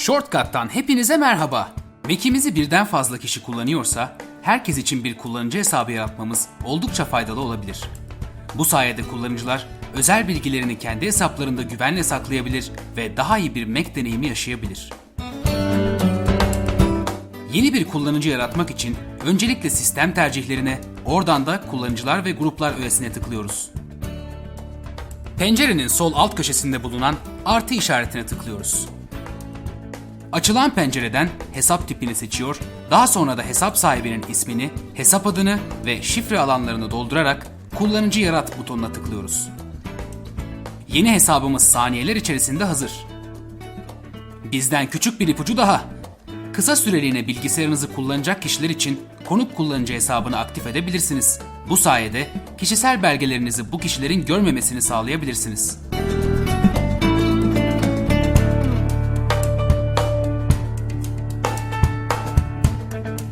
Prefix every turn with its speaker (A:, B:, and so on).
A: Shortcut'tan hepinize merhaba. Mac'imizi birden fazla kişi kullanıyorsa, herkes için bir kullanıcı hesabı yaratmamız oldukça faydalı olabilir. Bu sayede kullanıcılar özel bilgilerini kendi hesaplarında güvenle saklayabilir ve daha iyi bir Mac deneyimi yaşayabilir. Yeni bir kullanıcı yaratmak için öncelikle sistem tercihlerine, oradan da kullanıcılar ve gruplar öğesine tıklıyoruz. Pencerenin sol alt köşesinde bulunan artı işaretine tıklıyoruz. Açılan pencereden hesap tipini seçiyor, daha sonra da hesap sahibinin ismini, hesap adını ve şifre alanlarını doldurarak kullanıcı yarat butonuna tıklıyoruz. Yeni hesabımız saniyeler içerisinde hazır. Bizden küçük bir ipucu daha. Kısa süreliğine bilgisayarınızı kullanacak kişiler için konuk kullanıcı hesabını aktif edebilirsiniz. Bu sayede kişisel belgelerinizi bu kişilerin görmemesini sağlayabilirsiniz. Bye.